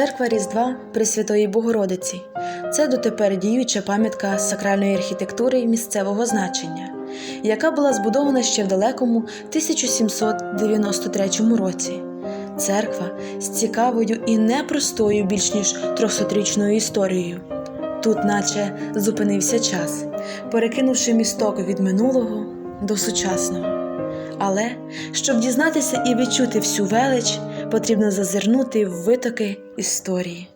Церква Різдва Пресвятої Богородиці це дотепер діюча пам'ятка сакральної архітектури місцевого значення, яка була збудована ще в далекому 1793 році. Церква з цікавою і непростою більш ніж 300-річною історією. Тут, наче зупинився час, перекинувши місток від минулого до сучасного. Але щоб дізнатися і відчути всю велич, потрібно зазирнути в витоки історії.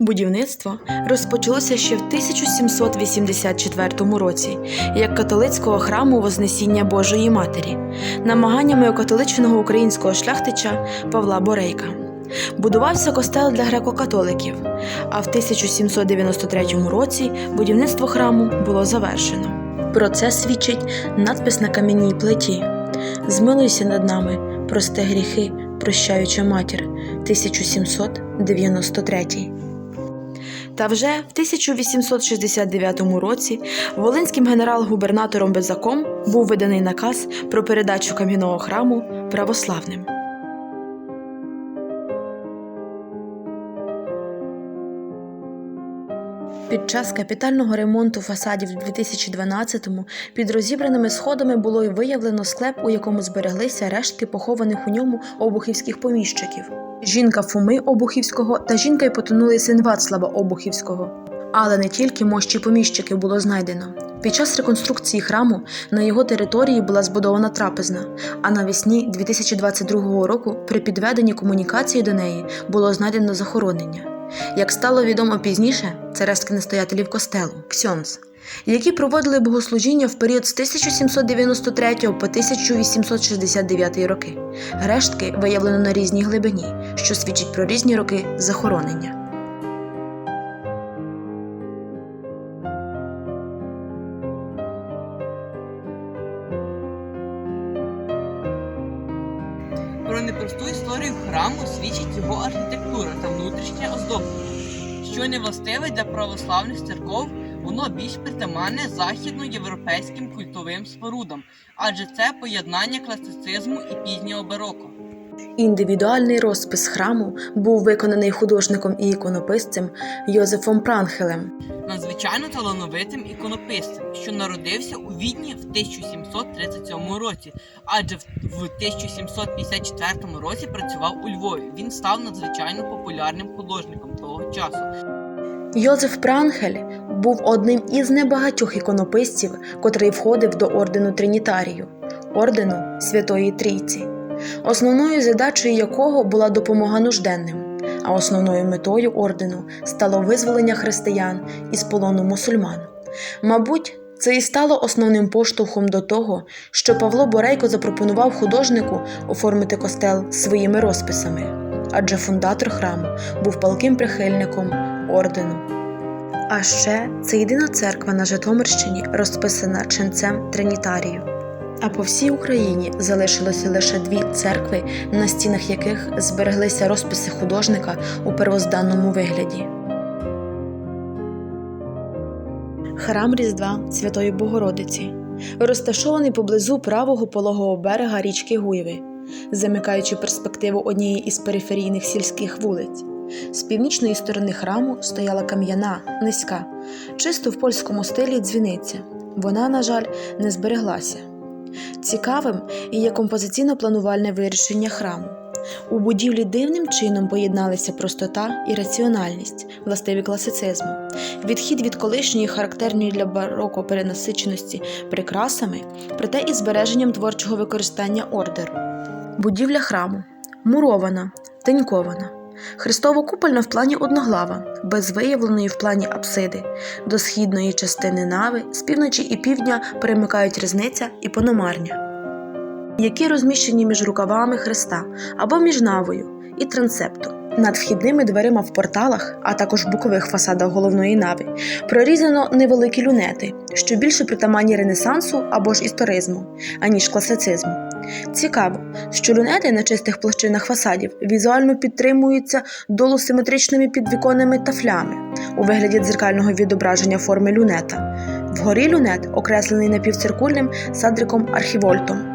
Будівництво розпочалося ще в 1784 році як католицького храму Вознесіння Божої Матері, намаганнями окатоличеного українського шляхтича Павла Борейка. Будувався костел для греко-католиків, а в 1793 році будівництво храму було завершено. Про це свідчить надпис на кам'яній плиті: Змилуйся над нами, прости гріхи, прощаюча матір 1793. Та вже в 1869 році волинським генерал-губернатором Безаком був виданий наказ про передачу кам'яного храму православним. Під час капітального ремонту фасадів у 2012-му під розібраними сходами було й виявлено склеп, у якому збереглися рештки похованих у ньому обухівських поміщиків. Жінка Фоми Обухівського та жінка й потонулий син Вацлава Обухівського. Але не тільки мощі поміщиків було знайдено. Під час реконструкції храму на його території була збудована трапезна, а навесні 2022 року при підведенні комунікації до неї було знайдено захоронення. Як стало відомо пізніше, це рештки настоятелів костелу ксьонс, які проводили богослужіння в період з 1793 по 1869 роки. Рештки виявлено на різній глибині, що свідчить про різні роки захоронення. Про непросту історію храму свідчить його архітектура та внутрішнє оздоблення, що не властиве для православних церков, воно більш притаманне західноєвропейським культовим спорудам, адже це поєднання класицизму і пізнього бароко. Індивідуальний розпис храму був виконаний художником і іконописцем Йозефом Пранхелем. надзвичайно талановитим іконописцем, що народився у Відні в 1737 році, адже в в 1754 році працював у Львові. Він став надзвичайно популярним художником того часу. Йозеф Пранхель був одним із небагатьох іконописців, котрий входив до ордену Тринітарію, ордену Святої Трійці, основною задачею якого була допомога нужденним, а основною метою ордену стало визволення християн із полону мусульман. Мабуть, це і стало основним поштовхом до того, що Павло Борейко запропонував художнику оформити костел своїми розписами, адже фундатор храму був палким прихильником ордену. А ще це єдина церква на Житомирщині, розписана ченцем Тринітарію. А по всій Україні залишилося лише дві церкви, на стінах яких збереглися розписи художника у первозданному вигляді. Храм Різдва Святої Богородиці розташований поблизу правого пологового берега річки Гуєви, замикаючи перспективу однієї із периферійних сільських вулиць. З північної сторони храму стояла кам'яна, низька, чисто в польському стилі дзвіниця. Вона, на жаль, не збереглася. Цікавим є композиційно-планувальне вирішення храму. У будівлі дивним чином поєдналися простота і раціональність, властиві класицизму, відхід від колишньої характерної для бароко перенасиченості прикрасами, проте і збереженням творчого використання ордеру. Будівля храму мурована, тенькована. Христово-купольна в плані одноглава, без виявленої в плані апсиди. До східної частини нави з півночі і півдня перемикають різниця і пономарня, які розміщені між рукавами Христа або між навою і трансептом. Над вхідними дверима в порталах, а також бокових фасадах головної нави, прорізано невеликі люнети, що більше притаманні ренесансу або ж історизму, аніж класицизму. Цікаво, що люнети на чистих площинах фасадів візуально підтримуються долусиметричними підвіконними тафлями у вигляді дзеркального відображення форми люнета. Вгорі люнет окреслений напівциркульним садриком архівольтом.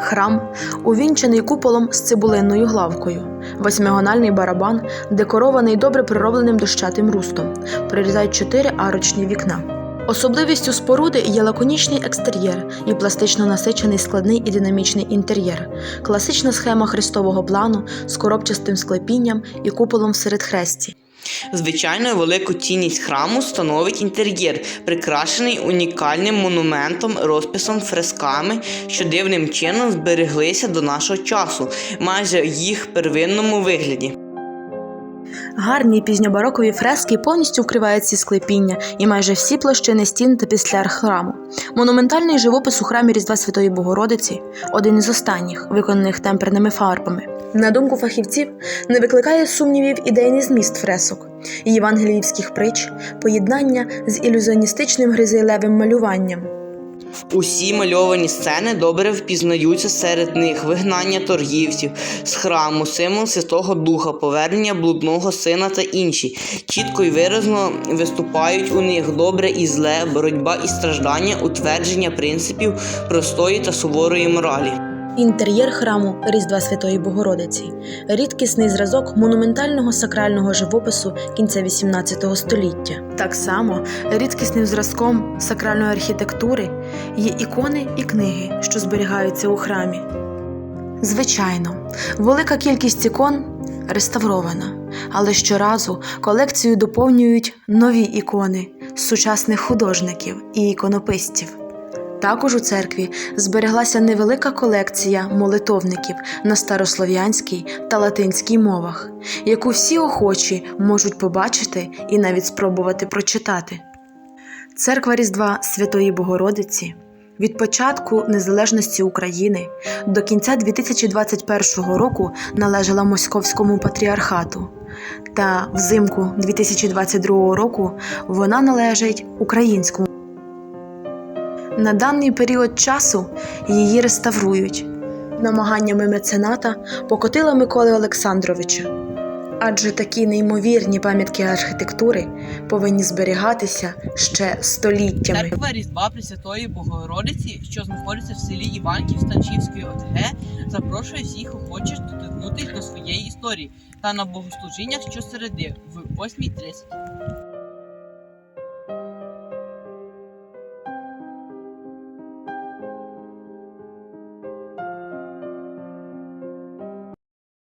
Храм увінчений куполом з цибулинною главкою, восьмигональний барабан, декорований добре приробленим дощатим рустом, прорізають чотири арочні вікна. Особливістю споруди є лаконічний екстер'єр і пластично насичений складний і динамічний інтер'єр, класична схема хрестового плану з коробчастим склепінням і куполом всеред хресті. Звичайно, велику цінність храму становить інтер'єр, прикрашений унікальним монументом, розписом, фресками, що дивним чином збереглися до нашого часу, майже в їх первинному вигляді. Гарні пізньобарокові фрески повністю вкривають ці склепіння і майже всі площини стін та післяр храму. Монументальний живопис у храмі Різдва Святої Богородиці один із останніх, виконаних темперними фарбами. На думку фахівців, не викликає сумнівів ідейний зміст фресок, євангеліївських притч, поєднання з ілюзіоністичним гризилевим малюванням. Усі мальовані сцени добре впізнаються серед них вигнання торгівців з храму, символ Святого Духа, повернення блудного сина та інші. Чітко й виразно виступають у них добре і зле, боротьба і страждання, утвердження принципів простої та суворої моралі. Інтер'єр храму Різдва Святої Богородиці рідкісний зразок монументального сакрального живопису кінця XVIII століття. Так само рідкісним зразком сакральної архітектури є ікони і книги, що зберігаються у храмі. Звичайно, велика кількість ікон реставрована, але щоразу колекцію доповнюють нові ікони сучасних художників і іконописців. Також у церкві збереглася невелика колекція молитовників на старослов'янській та латинській мовах, яку всі охочі можуть побачити і навіть спробувати прочитати. Церква Різдва Святої Богородиці від початку незалежності України до кінця 2021 року належала Московському патріархату. Та взимку 2022 року вона належить українському. На даний період часу її реставрують намаганнями мецената Покотила Миколи Олександровича. Адже такі неймовірні пам'ятки архітектури повинні зберігатися ще століттями. Церква Різдва Пресвятої Богородиці, що знаходиться в селі Іванків Станчівської ОТГ, запрошує всіх охочих доторкнутися до своєї історії та на богослужіннях щосереди в 8.30.